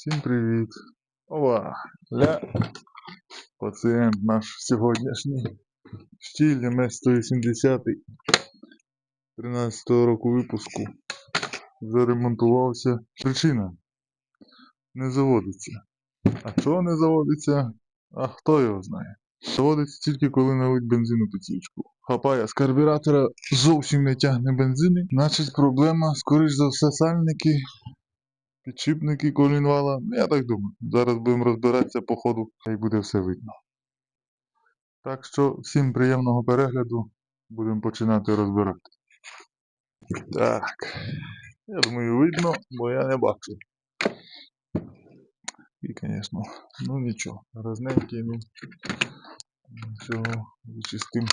Всім привіт. Ова, ля. Пацієнт наш сьогоднішній. Штіль МС-180. 13 року випуску. Заремонтувався. Причина. Не заводиться. А чого не заводиться? А хто його знає. Заводиться тільки коли налить бензину під свічку. Хапає з карбюратора зовсім не тягне бензини. Значить проблема, скоріш за все, сальники, підшипники колінвала. Ну, Я так думаю. Зараз будемо розбиратися по ходу, хай буде все видно. Так що всім приємного перегляду. Будемо починати розбирати. Так. Я думаю, видно, бо я не бачу. І, звісно, ну нічого. Разненький, ну нічого вичистим.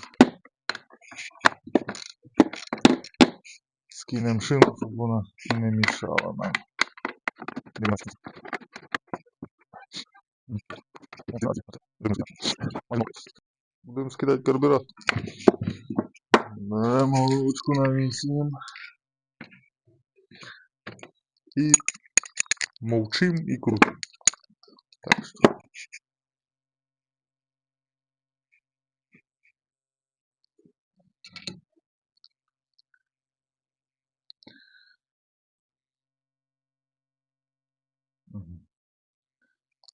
Скинемо шину, щоб вона не мішала нам. Будемо скидати карбюратор. Беремо ручку на 8. І мовчим і крутим.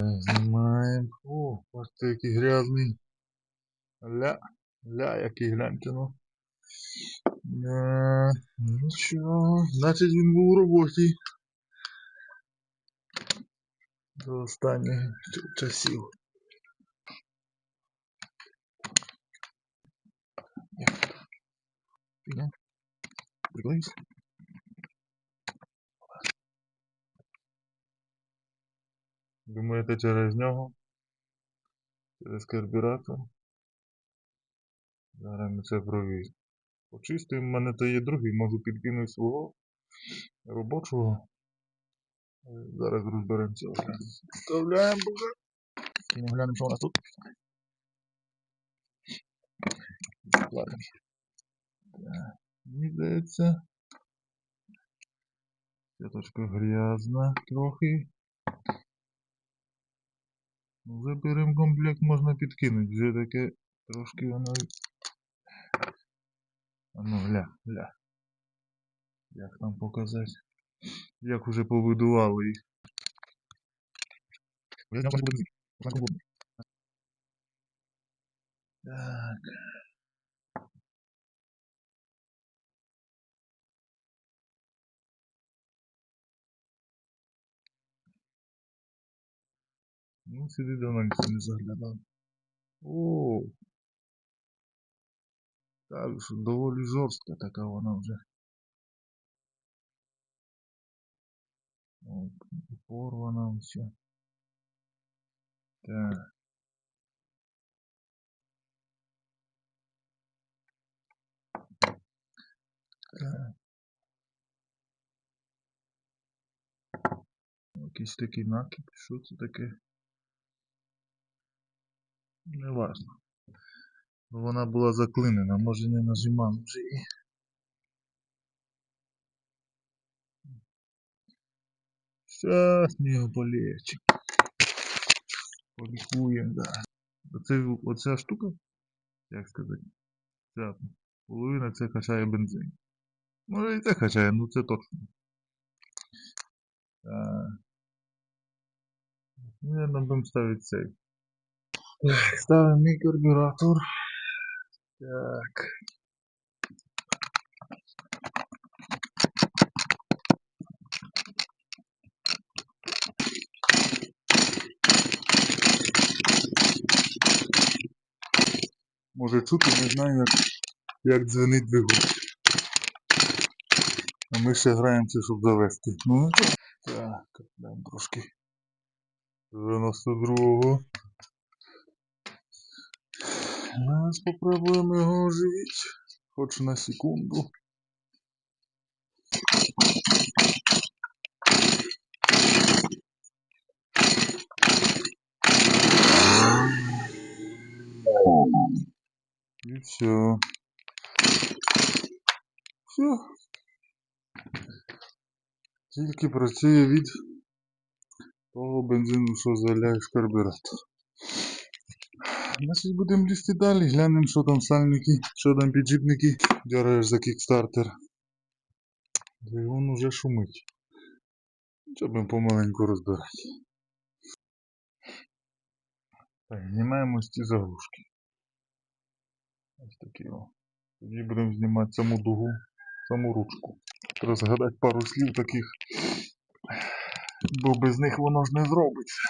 Знімаємо. О, бачите, який грязний. Ля, ля, який гляньте, ну. Е, Ну що, значить він був у роботі. До останніх часів. Фігня. Приколись. Думаєте через нього? Через карбюратор? Зараз ми це провіримо. Почистимо, в мене то є другий, можу підкинути свого робочого. Е, Зараз розберемося. Вставляємо поки. Ми глянемо, що у нас тут. Ладно. Мені здається. Сіточка грязна трохи. Ну, Вже перемкомплект можна підкинути. Вже таке трошки воно. ну гля, гля. Як там показати? Як уже повидували їх. Так. Ну, сюди давно ніхто не заглядав. О! Так, доволі жорстка така вона вже. От, порвана все. Так. Так. Якийсь такий накид. Що це таке? Не важно. Вона була заклинена, може не нажимав вже її. Щас ми його полечимо. Полікуємо, да. Оце, оця штука, як сказати, ця половина це качає бензин. Може і це качає, ну це точно. Наверное, будемо ставити цей. Так, Ставимо мій. Так. Може чути, не знаю, як, як дзвенить двигун. А ми ще граємося, щоб завести. Ну, нічого. так, даємо трошки 92-го. Зараз попробуємо його оживити. Хоч на секунду. І все. Все. Тільки працює від того бензину, що заляєш карбюратор. Значить, будемо лізти далі, глянемо, що там сальники, що там піджипники. Дягаєш за кікстартер. Двигун уже шумить. Що будемо помаленьку розбирати. Так, знімаємо ці заглушки. Ось такі о. Тоді будемо знімати саму дугу, саму ручку. Треба згадати пару слів таких, бо без них воно ж не зробиться.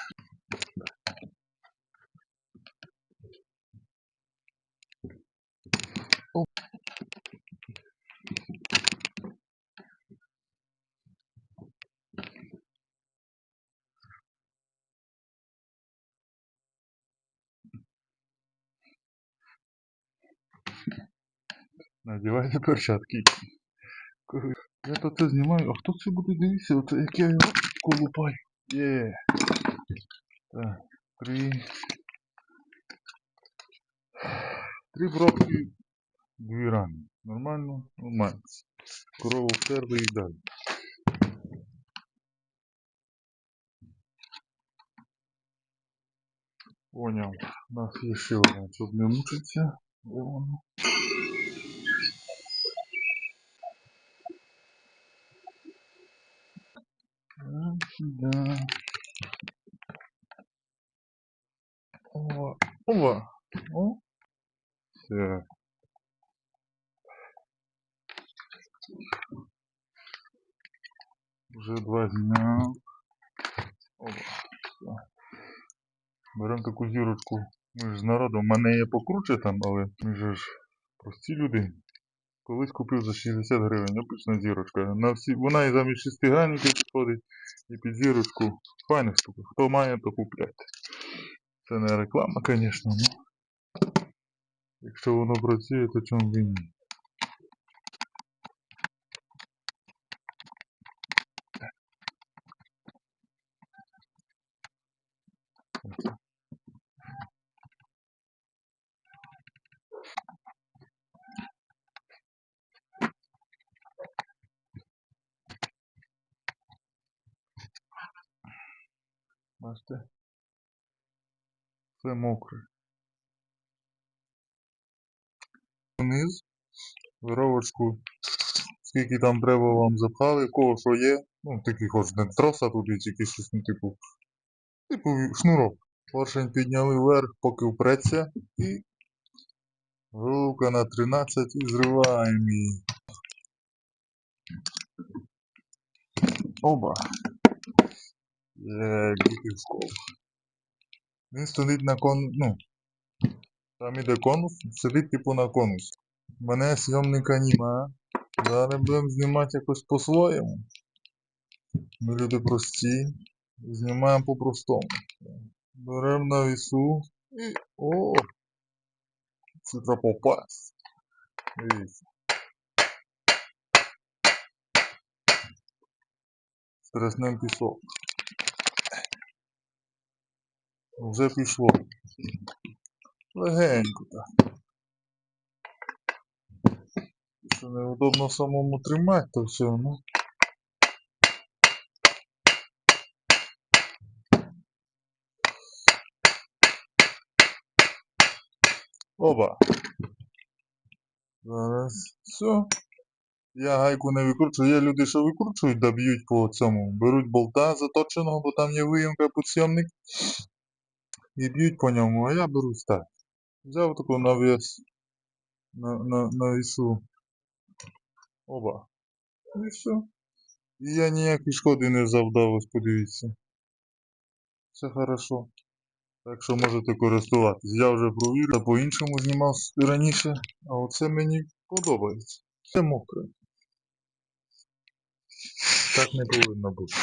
Надівайте перчатки. Я то це знімаю, а хто це буде дивитися? Оце як я його колупаю. Є. Так, три. Три пробки, дві рани. Нормально? Нормально. Корову втерли і далі. Поняв. У нас є ще одна, щоб не мучитися. Де воно? Так, Да. Ова. Ова. О. Все. Вже два дня. Ова. Все. Беремо таку зірочку. Ми ж з народом, в мене є покруче там, але ми ж прості люди. Колись купив за 60 гривень, обична зірочка. На всі, вона і замість шестигранників підходить, і під зірочку. Файна штука. Хто має, то купляйте. Це не реклама, звісно, ну. Якщо воно працює, то чому б і ні. Бачите? Все мокре. Вниз, вировочку, скільки там треба вам запхали, кого що є. Ну, такий хоч не троса тут і тільки щось, ну, типу, типу шнурок. Поршень підняли вверх, поки впреться, і головка на 13 і зриваємо її. Оба. Є, дикий скол. Він стоїть на кон... ну, там іде конус, сидить типу на конус. Мене зйомника нема. Зараз будемо знімати якось по-своєму. Ми люди прості. Знімаємо по-простому. Беремо на вісу і. О! Це попасть. Дивіться. Стреснем пісок. Вже пішло. Легенько так. Що неудобно самому тримати, то все, ну. Оба. Зараз. Все. Я гайку не викручую. Є люди, що викручують, да б'ють по цьому. Беруть болта заточеного, бо там є виїмка підсйомник. І б'ють по ньому, а я беру так. Взяв таку навіс на, на, на вісу. Оба. І все. І я ніякої шкоди не завдав, ось подивіться. Все хорошо. Так що можете користуватись. Я вже провірив, по-іншому знімав раніше, а оце мені подобається. Все мокре. Так не повинно бути.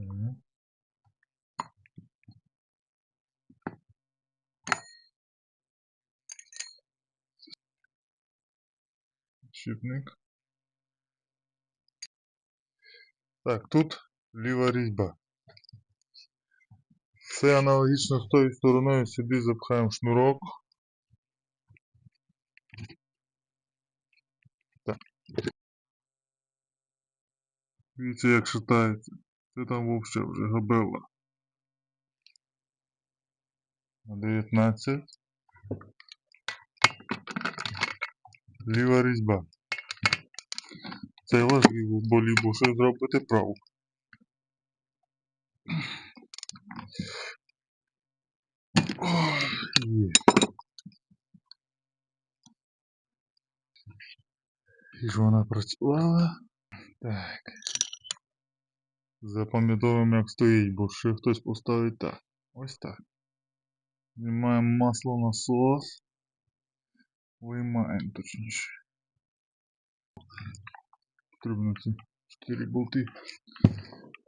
Так. Щипник. Так, тут ліва різьба. Все аналогічно з тою стороною сюди запхаємо шнурок. Так. Дивіться, як шатається. Це там вовще вже габела. На 19. Ліва різьба. Це важливо, бо лібо що зробити праву. Є. І ж вона працювала. Так. Запам'ятовуємо, як стоїть, бо ще хтось поставить так. Ось так. Знімаємо масло насос. Виймаємо точніше. Потрібно ці 4 болти.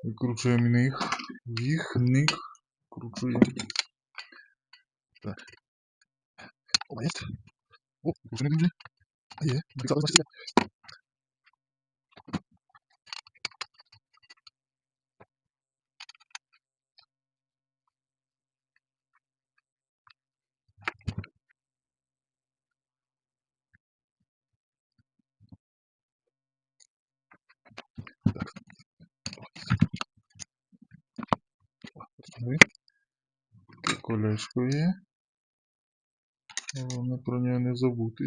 Викручуємо їх. Їх, них. Кручуємо. Так. О, є. О, вже не дуже. А є. Написали, значить, є. Ми. Колечко є. Головне про нього не забути.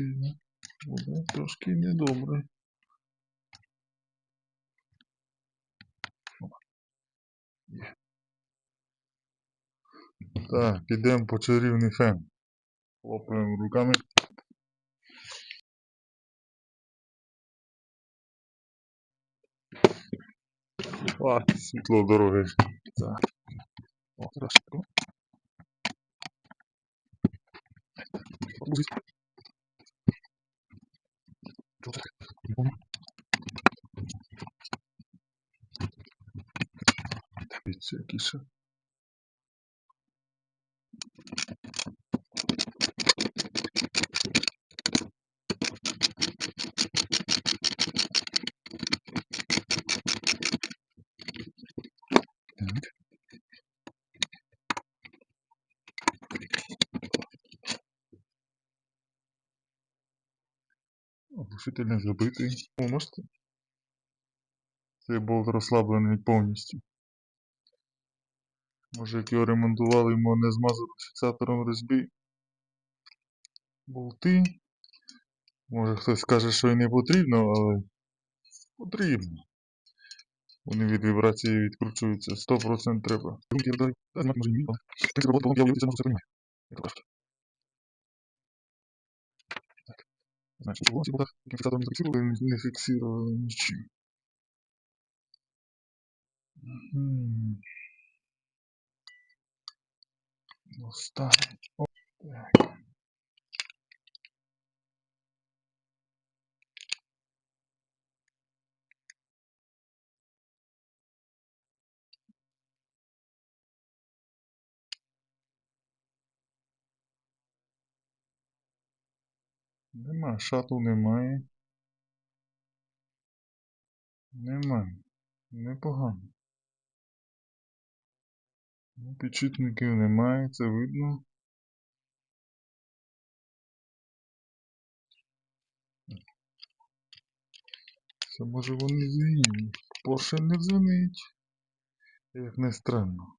Буде трошки недобре. Так, ідемо по чарівний фен. Хлопаємо руками. А, світло дороги. Так. О, зараз. О. Подбузить. Чого це? Не помню. Дивіться, які ще. Так. Оглушитель не забитий. Можете? Цей болт розслаблений повністю. Може, як його ремонтували, йому не змазали фіксатором різьби. Болти. Може хтось скаже, що і не потрібно, але потрібно. Вони від вібрації відкручуються. 100% треба. Значить, в болтах, яким фіксатором не зафіксували, не- не фіксували нічим. Мгм. Останнє. О, Так. Нема, шату немає. Немає. Непогано. Ну, Підшипників немає, це видно. Це може вони згинули. Порше не дзвонить. Як не странно.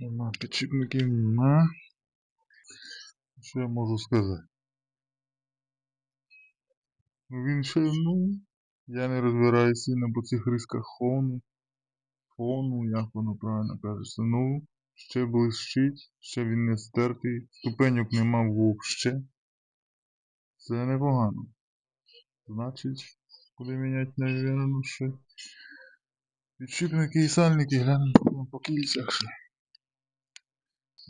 Нема підшипників, нема. Що я можу сказати? Ну він ще, ну, я не розбираюся сильно по цих рисках фону. Фону, як воно правильно кажеться. Ну, ще блищить, ще він не стертий, ступеньок нема вовще. Це непогано. Значить, буде міняти, навірно, ще. Підшипники і сальники глянемо по кільцях ще.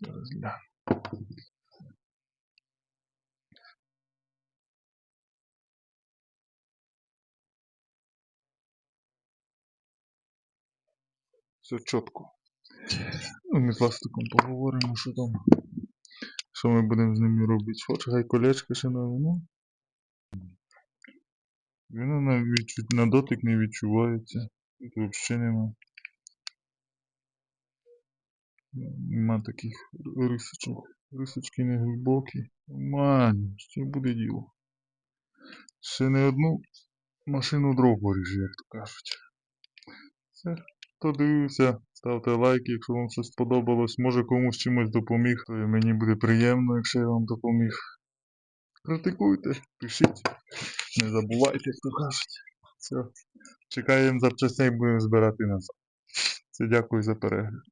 Зараз. Все чітко. Ну, ми з ластиком поговоримо, що там. Що ми будемо з ними робити? Що хай колечки ще на вино? Він на дотик не відчувається. Тут взагалі нема. Нема таких рисочок. Рисочки не глибокі. Нормально, ще буде діло. Ще не одну машину дров поріжу, як то кажуть. Все. Хто дивився, ставте лайки, якщо вам щось сподобалось. Може комусь чимось допоміг, то мені буде приємно, якщо я вам допоміг. Критикуйте, пишіть. Не забувайте, як то кажуть. Все. Чекаємо запчастей, будемо збирати назад. Все, дякую за перегляд.